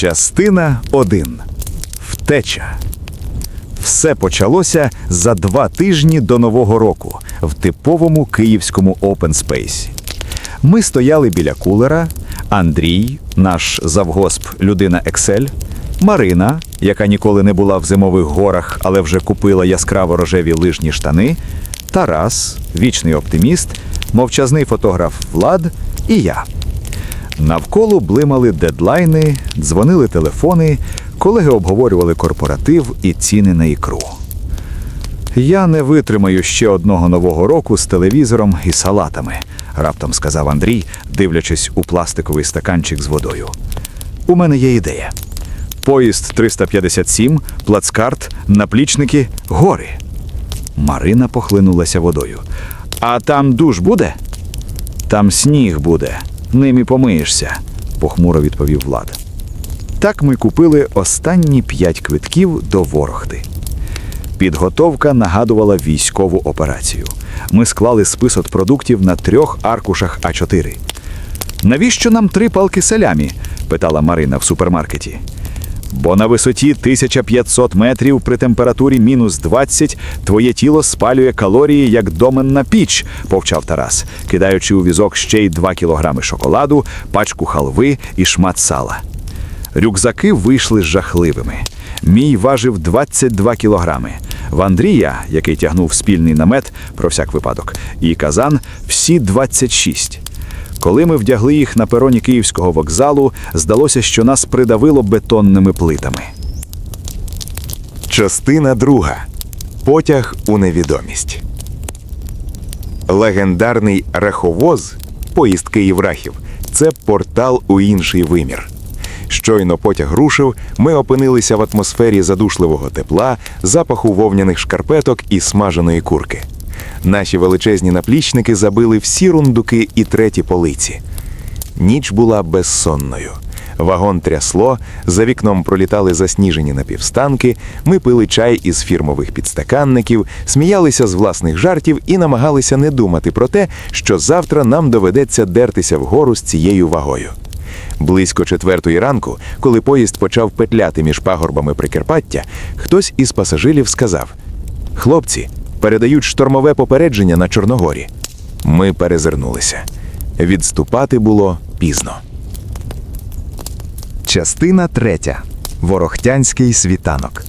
Частина 1. Втеча. Все почалося за два тижні до Нового року в типовому київському Space. Ми стояли біля кулера, Андрій, наш завгосп людина Excel, Марина, яка ніколи не була в зимових горах, але вже купила яскраво рожеві лижні штани, Тарас, вічний оптиміст, мовчазний фотограф Влад і я. Навколо блимали дедлайни, дзвонили телефони, колеги обговорювали корпоратив і ціни на ікру. Я не витримаю ще одного нового року з телевізором і салатами, раптом сказав Андрій, дивлячись у пластиковий стаканчик з водою. У мене є ідея. Поїзд 357, плацкарт, наплічники, гори. Марина похлинулася водою. А там душ буде? Там сніг буде, ним і помиєшся, похмуро відповів Влад. Так ми купили останні п'ять квитків до Ворохти. Підготовка нагадувала військову операцію. Ми склали список продуктів на трьох аркушах А4. Навіщо нам три палки селямі? питала Марина в супермаркеті. Бо на висоті 1500 метрів при температурі мінус 20 твоє тіло спалює калорії як доменна піч, повчав Тарас, кидаючи у візок ще й 2 кілограми шоколаду, пачку халви і шмат сала. Рюкзаки вийшли жахливими. Мій важив 22 кілограми. В Андрія, який тягнув спільний намет про всяк випадок, і казан всі 26. Коли ми вдягли їх на пероні київського вокзалу, здалося, що нас придавило бетонними плитами. Частина друга. Потяг у невідомість. Легендарний раховоз поїзд Київ-Рахів це портал у інший вимір. Щойно потяг рушив, ми опинилися в атмосфері задушливого тепла, запаху вовняних шкарпеток і смаженої курки. Наші величезні наплічники забили всі рундуки і треті полиці. Ніч була безсонною. Вагон трясло, за вікном пролітали засніжені напівстанки, ми пили чай із фірмових підстаканників, сміялися з власних жартів і намагалися не думати про те, що завтра нам доведеться дертися вгору з цією вагою. Близько четвертої ранку, коли поїзд почав петляти між пагорбами Прикарпаття, хтось із пасажирів сказав: Хлопці, передають штормове попередження на Чорногорі. Ми перезирнулися. Відступати було пізно. Частина третя. Ворохтянський світанок.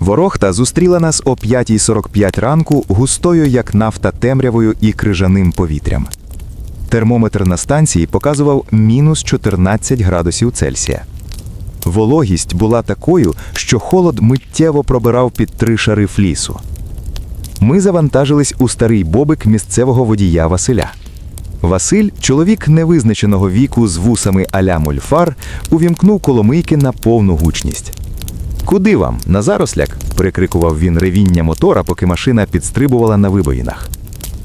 Ворохта зустріла нас о 5.45 ранку густою, як нафта темрявою і крижаним повітрям. Термометр на станції показував мінус 14 градусів Цельсія. Вологість була такою, що холод миттєво пробирав під три шари флісу. Ми завантажились у старий бобик місцевого водія Василя. Василь, чоловік невизначеного віку з вусами аля мольфар, увімкнув коломийки на повну гучність. Куди вам, на заросляк? прикрикував він ревіння мотора, поки машина підстрибувала на вибоїнах.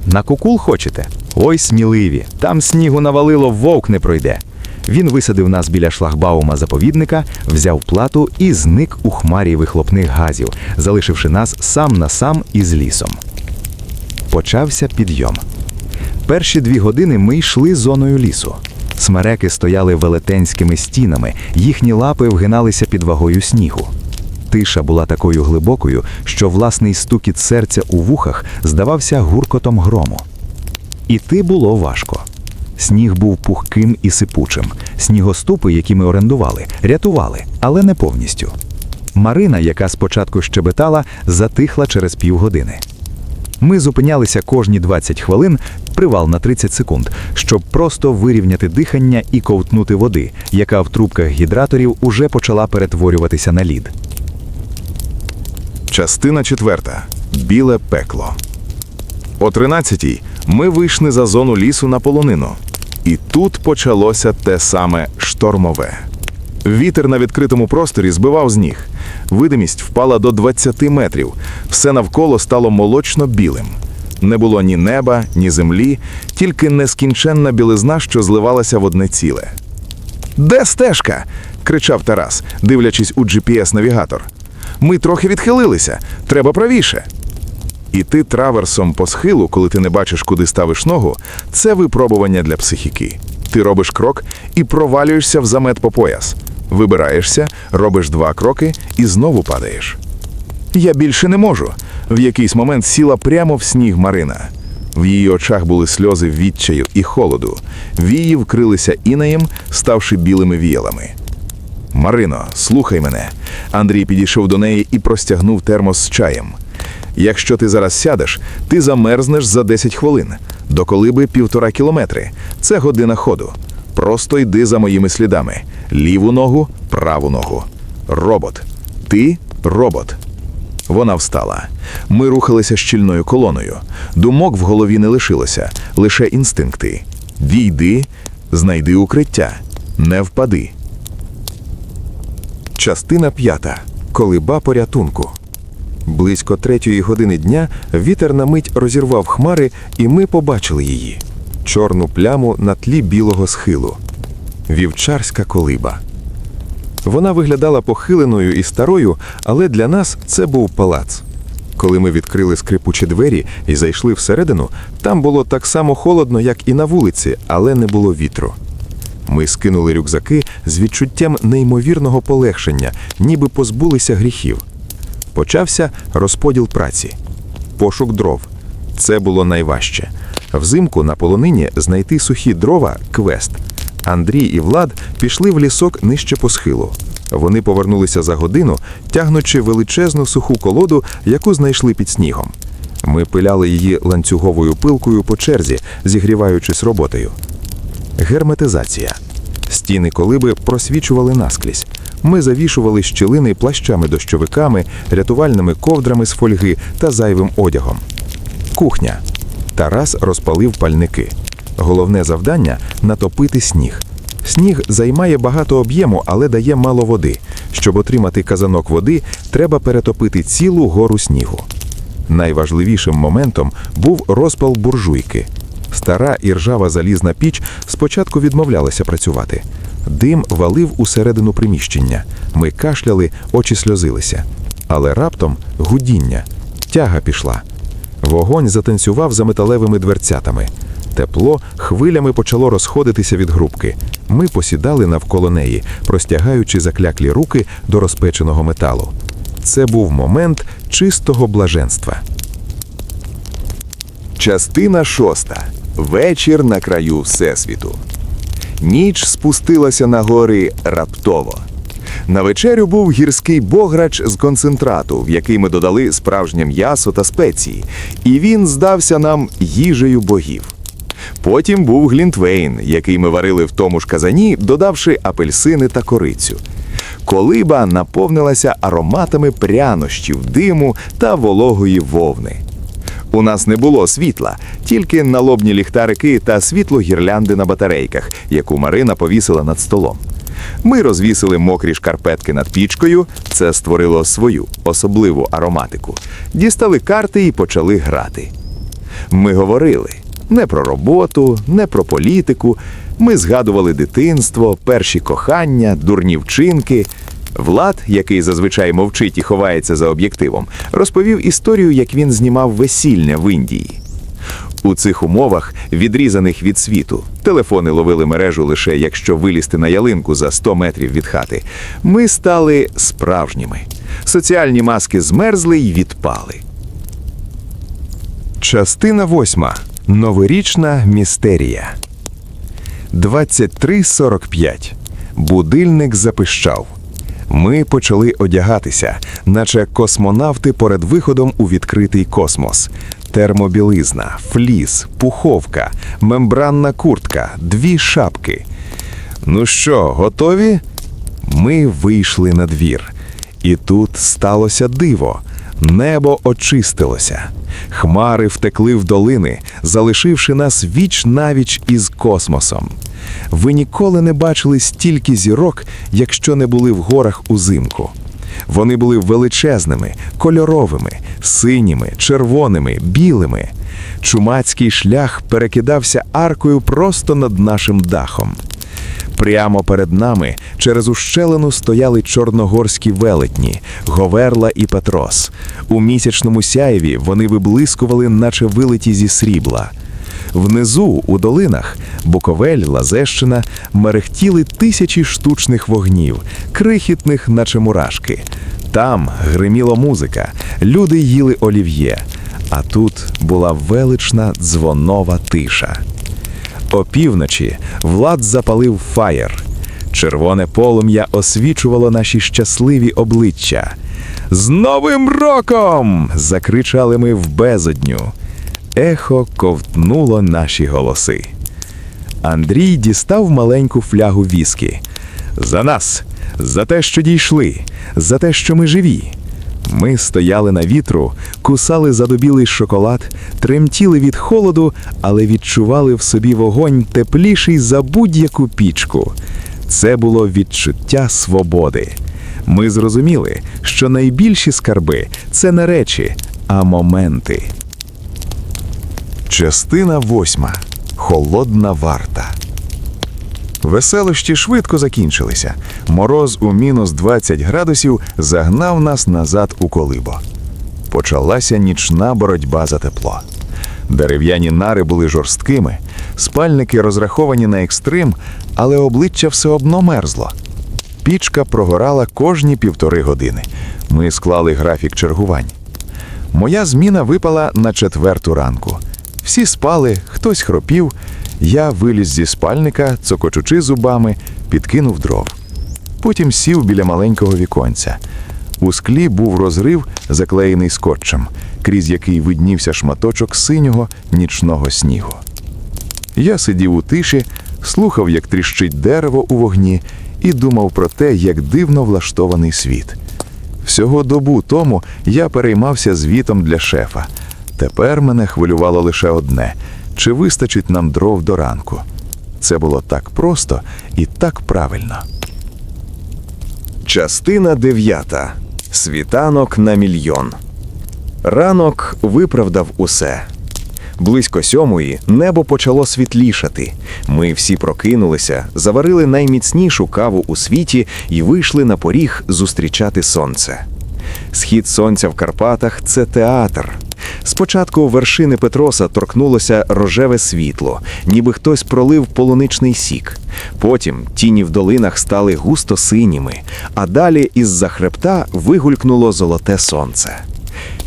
На кукул хочете? Ой, сміливі, там снігу навалило, вовк не пройде. Він висадив нас біля шлагбаума заповідника, взяв плату і зник у хмарі вихлопних газів, залишивши нас сам на сам із лісом. Почався підйом. Перші дві години ми йшли зоною лісу. Смереки стояли велетенськими стінами, їхні лапи вгиналися під вагою снігу. Тиша була такою глибокою, що власний стукіт серця у вухах здавався гуркотом грому. Іти було важко. Сніг був пухким і сипучим. Снігоступи, які ми орендували, рятували, але не повністю. Марина, яка спочатку щебетала, затихла через півгодини. Ми зупинялися кожні 20 хвилин, привал на 30 секунд, щоб просто вирівняти дихання і ковтнути води, яка в трубках гідраторів уже почала перетворюватися на лід. Частина четверта. Біле пекло. О 13-й ми вийшли за зону лісу на полонину. І тут почалося те саме штормове. Вітер на відкритому просторі збивав з ніг. Видимість впала до 20 метрів. Все навколо стало молочно-білим. Не було ні неба, ні землі, тільки нескінченна білизна, що зливалася в одне ціле. Де стежка? кричав Тарас, дивлячись у GPS-навігатор. Ми трохи відхилилися. Треба правіше. Іти траверсом по схилу, коли ти не бачиш, куди ставиш ногу, це випробування для психіки. Ти робиш крок і провалюєшся в замет по пояс. Вибираєшся, робиш два кроки і знову падаєш. Я більше не можу. В якийсь момент сіла прямо в сніг Марина. В її очах були сльози відчаю і холоду. Вії вкрилися інеєм, ставши білими віялами. Марино, слухай мене. Андрій підійшов до неї і простягнув термос з чаєм. Якщо ти зараз сядеш, ти замерзнеш за 10 хвилин. До колиби півтора кілометри. Це година ходу. Просто йди за моїми слідами. Ліву ногу, праву ногу. Робот. Ти робот. Вона встала. Ми рухалися щільною колоною. Думок в голові не лишилося, лише інстинкти. Війди, знайди укриття, не впади. Частина п'ята. Колиба порятунку. Близько третьої години дня вітер на мить розірвав хмари, і ми побачили її чорну пляму на тлі білого схилу. Вівчарська колиба. Вона виглядала похиленою і старою, але для нас це був палац. Коли ми відкрили скрипучі двері і зайшли всередину, там було так само холодно, як і на вулиці, але не було вітру. Ми скинули рюкзаки з відчуттям неймовірного полегшення, ніби позбулися гріхів. Почався розподіл праці, пошук дров. Це було найважче. Взимку на полонині знайти сухі дрова квест. Андрій і Влад пішли в лісок нижче по схилу. Вони повернулися за годину, тягнучи величезну суху колоду, яку знайшли під снігом. Ми пиляли її ланцюговою пилкою по черзі, зігріваючись роботою. Герметизація. Стіни колиби просвічували наскрізь. Ми завішували щілини плащами-дощовиками, рятувальними ковдрами з фольги та зайвим одягом. Кухня. Тарас розпалив пальники. Головне завдання натопити сніг. Сніг займає багато об'єму, але дає мало води. Щоб отримати казанок води, треба перетопити цілу гору снігу. Найважливішим моментом був розпал буржуйки. Стара і ржава залізна піч спочатку відмовлялася працювати. Дим валив усередину приміщення. Ми кашляли, очі сльозилися. Але раптом гудіння, тяга пішла. Вогонь затанцював за металевими дверцятами. Тепло хвилями почало розходитися від грубки. Ми посідали навколо неї, простягаючи закляклі руки до розпеченого металу. Це був момент чистого блаженства. Частина шоста. Вечір на краю Всесвіту. Ніч спустилася на гори раптово. На вечерю був гірський бограч з концентрату, в який ми додали справжнє м'ясо та спеції, і він здався нам їжею богів. Потім був глінтвейн, який ми варили в тому ж казані, додавши апельсини та корицю. Колиба наповнилася ароматами прянощів, диму та вологої вовни. У нас не було світла, тільки налобні ліхтарики та світло гірлянди на батарейках, яку Марина повісила над столом. Ми розвісили мокрі шкарпетки над пічкою, це створило свою особливу ароматику. Дістали карти і почали грати. Ми говорили не про роботу, не про політику. Ми згадували дитинство, перші кохання, дурні вчинки. Влад, який зазвичай мовчить і ховається за об'єктивом, розповів історію, як він знімав весілля в Індії. У цих умовах, відрізаних від світу, телефони ловили мережу лише якщо вилізти на ялинку за 100 метрів від хати. Ми стали справжніми. Соціальні маски змерзли й відпали. Частина восьма. Новорічна містерія. 23.45. Будильник запищав. Ми почали одягатися, наче космонавти перед виходом у відкритий космос. Термобілизна, фліс, пуховка, мембранна куртка, дві шапки. Ну що, готові? Ми вийшли на двір. І тут сталося диво. Небо очистилося. Хмари втекли в долини, залишивши нас віч навіч із космосом. Ви ніколи не бачили стільки зірок, якщо не були в горах узимку. Вони були величезними, кольоровими, синіми, червоними, білими. Чумацький шлях перекидався аркою просто над нашим дахом. Прямо перед нами через ущелину стояли чорногорські велетні, Говерла і Петрос. У місячному сяєві вони виблискували, наче вилиті зі срібла. Внизу, у долинах, Буковель, Лазещина, мерехтіли тисячі штучних вогнів, крихітних, наче мурашки. Там гриміла музика, люди їли олів'є, а тут була велична дзвонова тиша. Опівночі Влад запалив фаєр. Червоне полум'я освічувало наші щасливі обличчя. З Новим роком! закричали ми в безодню. Ехо ковтнуло наші голоси. Андрій дістав маленьку флягу віскі. За нас, за те, що дійшли, за те, що ми живі. Ми стояли на вітру, кусали задубілий шоколад, тремтіли від холоду, але відчували в собі вогонь тепліший за будь-яку пічку. Це було відчуття свободи. Ми зрозуміли, що найбільші скарби це не речі, а моменти. Частина восьма. Холодна варта. Веселощі швидко закінчилися. Мороз у мінус 20 градусів загнав нас назад у колибо. Почалася нічна боротьба за тепло. Дерев'яні нари були жорсткими, спальники розраховані на екстрим, але обличчя все одно мерзло. Пічка прогорала кожні півтори години. Ми склали графік чергувань. Моя зміна випала на четверту ранку. Всі спали, хтось хропів. Я виліз зі спальника, цокочучи зубами, підкинув дров. Потім сів біля маленького віконця. У склі був розрив, заклеєний скотчем, крізь який виднівся шматочок синього нічного снігу. Я сидів у тиші, слухав, як тріщить дерево у вогні, і думав про те, як дивно влаштований світ. Всього добу тому я переймався звітом для шефа. Тепер мене хвилювало лише одне: чи вистачить нам дров до ранку. Це було так просто і так правильно. Частина дев'ята. Світанок на мільйон. Ранок виправдав усе. Близько сьомої небо почало світлішати. Ми всі прокинулися, заварили найміцнішу каву у світі і вийшли на поріг зустрічати сонце. Схід сонця в Карпатах це театр. Спочатку вершини Петроса торкнулося рожеве світло, ніби хтось пролив полуничний сік. Потім тіні в долинах стали густо синіми, а далі із-за хребта вигулькнуло золоте сонце.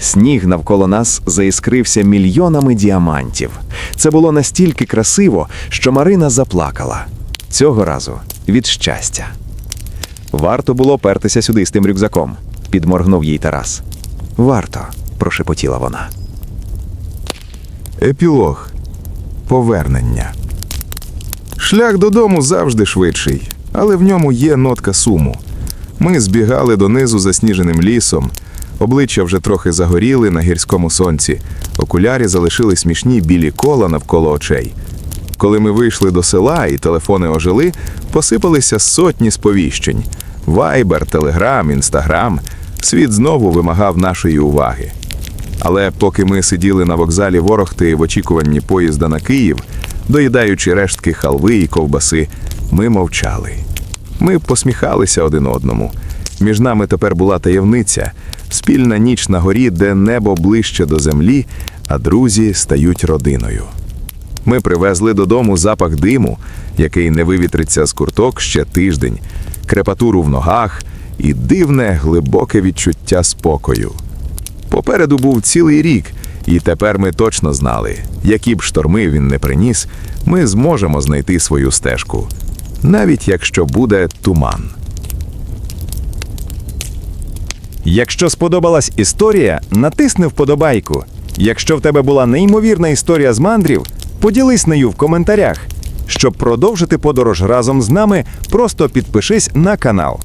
Сніг навколо нас заіскрився мільйонами діамантів. Це було настільки красиво, що Марина заплакала. Цього разу від щастя. Варто було пертися сюди з тим рюкзаком, підморгнув їй Тарас. Варто, прошепотіла вона. Епілог. Повернення. Шлях додому завжди швидший, але в ньому є нотка суму. Ми збігали донизу засніженим лісом, обличчя вже трохи загоріли на гірському сонці, окулярі залишили смішні білі кола навколо очей. Коли ми вийшли до села і телефони ожили, посипалися сотні сповіщень: Вайбер, Телеграм, Інстаграм. Світ знову вимагав нашої уваги. Але поки ми сиділи на вокзалі Ворохти в очікуванні поїзда на Київ, доїдаючи рештки халви і ковбаси, ми мовчали. Ми посміхалися один одному. Між нами тепер була таємниця, спільна ніч на горі, де небо ближче до землі, а друзі стають родиною. Ми привезли додому запах диму, який не вивітриться з курток ще тиждень, крепатуру в ногах і дивне глибоке відчуття спокою. Попереду був цілий рік, і тепер ми точно знали, які б шторми він не приніс, ми зможемо знайти свою стежку, навіть якщо буде туман. Якщо сподобалась історія, натисни вподобайку. Якщо в тебе була неймовірна історія з мандрів, поділись нею в коментарях. Щоб продовжити подорож разом з нами, просто підпишись на канал.